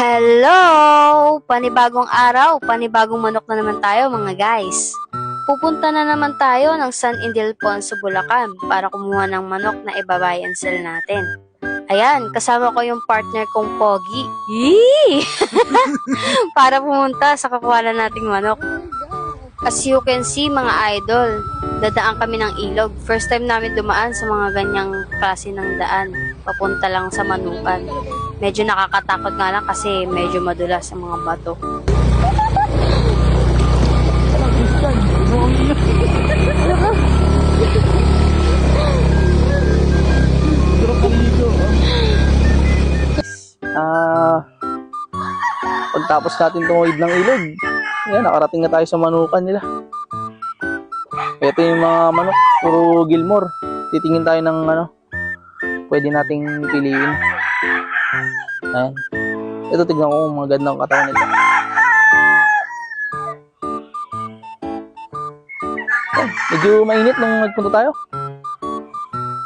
Hello! Panibagong araw, panibagong manok na naman tayo mga guys. Pupunta na naman tayo ng San Ildefonso, Bulacan para kumuha ng manok na ibabuy and sell natin. Ayan, kasama ko yung partner kong Pogi. Yee! para pumunta sa kakuha nating manok. As you can see mga idol, dadaan kami ng ilog. First time namin dumaan sa mga ganyang klase ng daan. Papunta lang sa manukan. Medyo nakakatakot nga lang kasi medyo madulas sa mga bato. Ah, pagtapos natin tumuwid ng ilog, yan, nakarating na tayo sa manukan nila. Ito yung mga manok, puro Gilmore. Titingin tayo ng ano, pwede nating piliin. Ayan. Ito, tignan ko mga gandang katawan nito. Ayan, medyo mainit nung nagpunta tayo.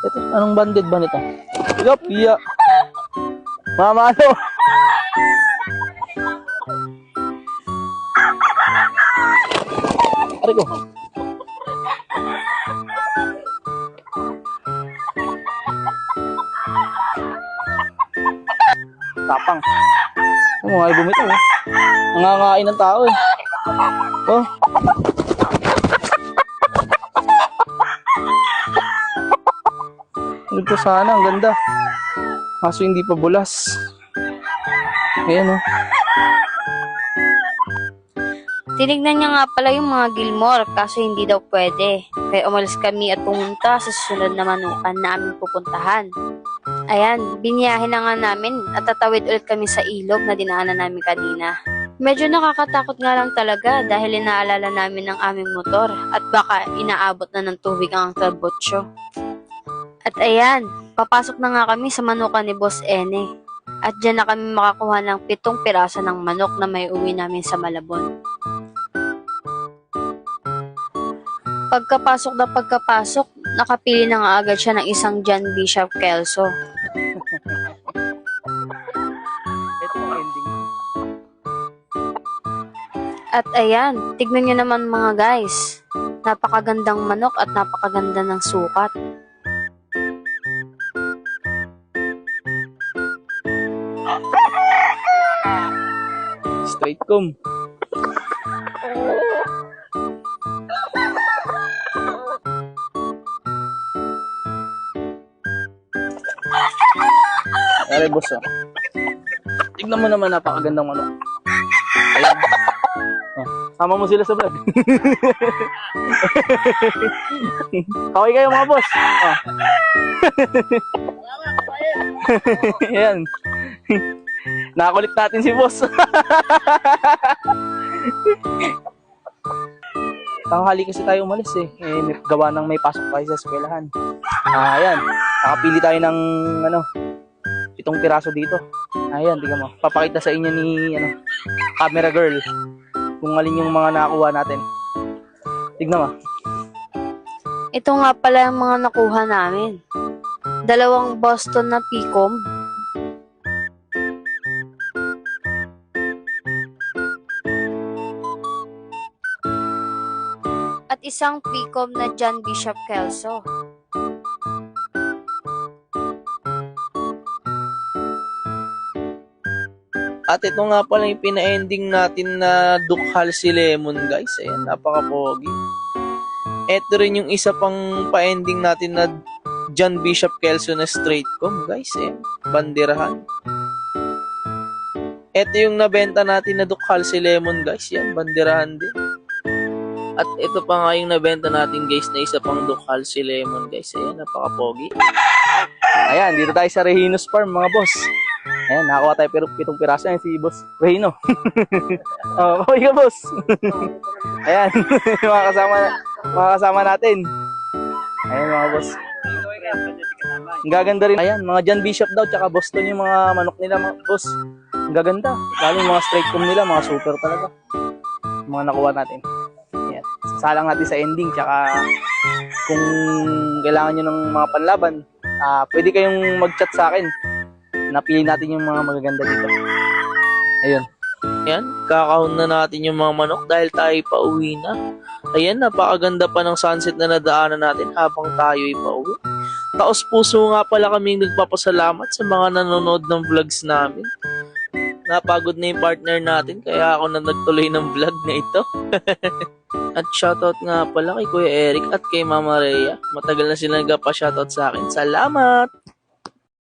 Ito, anong banded ba nito? Yup, iya. Mama, ano? Aray ko. Tapang. Ano mga bumitaw eh. Nangangain ng tao eh. Oh. Ito sana, ang ganda. Kaso hindi pa bulas. Ayan oh. Tinignan niya nga pala yung mga Gilmore kaso hindi daw pwede. Kaya umalis kami at pumunta sa susunod na manukan na aming pupuntahan. Ayan, biniyahin na nga namin at tatawid ulit kami sa ilog na dinaanan namin kanina. Medyo nakakatakot nga lang talaga dahil inaalala namin ang aming motor at baka inaabot na ng tubig ang turbotso. At ayan, papasok na nga kami sa manukan ni Boss Ene. At dyan na kami makakuha ng pitong piraso ng manok na may uwi namin sa Malabon. Pagkapasok na pagkapasok, nakapili na nga agad siya ng isang John Bishop Kelso. Ito ang ending. At ayan, tignan nyo naman mga guys. Napakagandang manok at napakaganda ng sukat. Straight comb. Aray, boss, oh. Tignan mo naman, napakagandang manok. Ayan. Oh, sama mo sila sa vlog. Kaway kayo mga boss. Oh. Ayan. Nakakulit natin si boss. Tanghali kasi tayo umalis eh. eh may gawa ng may pasok tayo sa eskwelahan. Ah, ayan. Nakapili tayo ng ano, pitong piraso dito. Ayan, tingnan mo. Papakita sa inyo ni ano, camera girl kung alin yung mga nakuha natin. Tignan mo. Ito nga pala yung mga nakuha namin. Dalawang Boston na Picom. At isang Picom na John Bishop Kelso. At ito nga pala yung pina-ending natin na Dukhal si Lemon guys. Ayan, napaka-pogi. Ito rin yung isa pang pa-ending natin na John Bishop Kelso na straight comb guys. Ayan, banderahan. Ito yung nabenta natin na Dukhal si Lemon guys. Yan, banderahan din. At ito pa nga yung nabenta natin guys na isa pang Dukhal si Lemon guys. Ayan, napaka-pogi. Ayan, dito tayo sa Rehinos Farm mga boss. Ayan, nakakuha tayo pero pitong piraso yan si Boss Rehino. oh, okay ka, Boss. Ayan, mga kasama, mga kasama natin. Ayan, mga boss. Ang gaganda rin. Ayan, mga John Bishop daw, tsaka Boston yung mga manok nila, mga boss. Ang gaganda. Lalo yung mga straight comb nila, mga super talaga. Mga nakuha natin. Ayan. Sasalang natin sa ending, tsaka kung kailangan nyo ng mga panlaban, ah pwede kayong mag-chat sa akin napili natin yung mga magaganda dito. Ayun. Ayan, kakahon na natin yung mga manok dahil tayo pa uwi na. Ayan, napakaganda pa ng sunset na nadaanan natin habang tayo ay pauwi. Taos puso nga pala kaming nagpapasalamat sa mga nanonood ng vlogs namin. Napagod na yung partner natin kaya ako na nagtuloy ng vlog na ito. at shoutout nga pala kay Kuya Eric at kay Mama Rhea. Matagal na sila nagpa-shoutout sa akin. Salamat!